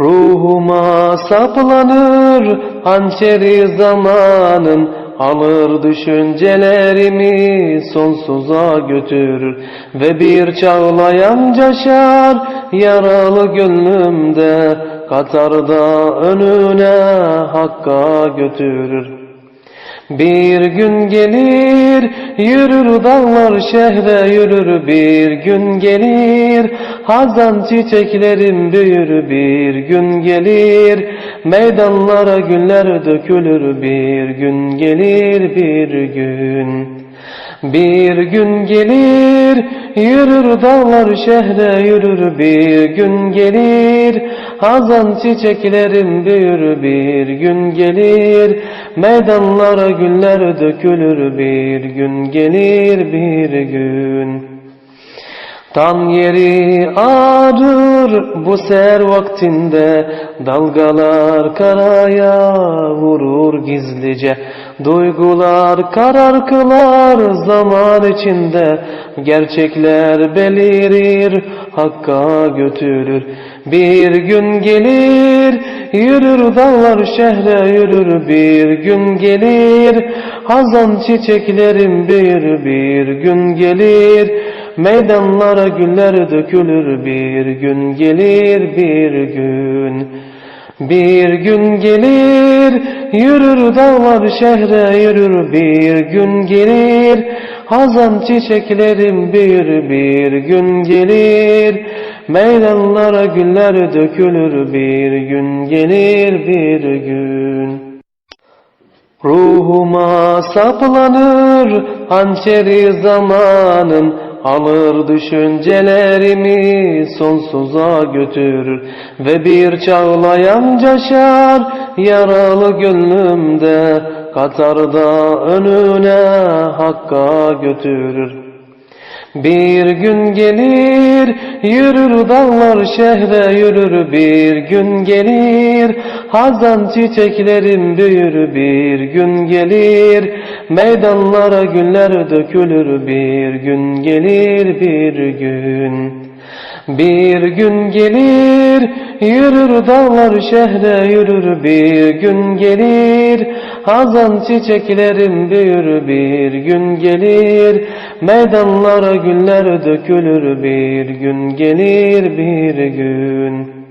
Ruhuma saplanır hançeri zamanın Alır düşüncelerimi sonsuza götürür. Ve bir çağlayan coşar yaralı gönlümde Katar da önüne hakka götürür bir gün gelir, yürür dağlar şehre yürür bir gün gelir, hazan çiçeklerim büyür bir gün gelir, meydanlara güller dökülür bir gün gelir bir gün. Bir gün gelir, yürür dağlar şehre yürür bir gün gelir, hazan çiçeklerim büyür bir gün gelir, meydanlara güller dökülür bir gün gelir bir gün. Tan yeri ağrır bu ser vaktinde. Dalgalar karaya vurur gizlice. Duygular karar kılar zaman içinde. Gerçekler belirir hakka götürür Bir gün gelir yürür dağlar şehre yürür Bir gün gelir. Hazan çiçeklerim bir bir gün gelir. Meydanlara güller dökülür bir gün gelir bir gün. Bir gün gelir yürür dağlar şehre yürür bir gün gelir. Hazan çiçeklerim bir bir gün gelir Meydanlara güller dökülür bir gün gelir bir gün. Ruhuma saplanır hançeri zamanın Alır düşüncelerimi sonsuza götürür. Ve bir çağlayan coşar yaralı gönlümde Katar da önüne hakka götürür bir gün gelir, yürür dağlar şehre yürür bir gün gelir, hazan çiçeklerim büyür bir gün gelir, meydanlara güller dökülür bir gün gelir bir gün. Bir gün gelir, yürür dağlar şehre yürür bir gün gelir, hazan çiçeklerim büyür bir gün gelir, meydanlara güller dökülür bir gün gelir bir gün.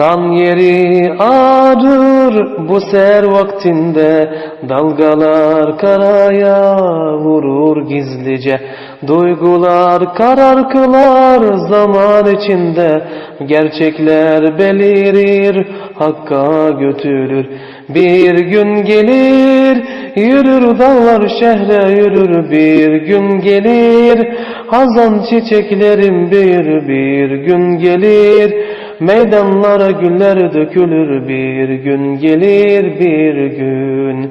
Tan yeri ağrır bu ser vaktinde Dalgalar karaya vurur gizlice Duygular karar kılar zaman içinde Gerçekler belirir hakka götürür Bir gün gelir yürür dağlar şehre yürür Bir gün gelir. Hazan çiçeklerim bir bir gün gelir. Meydanlara güller dökülür bir gün gelir bir gün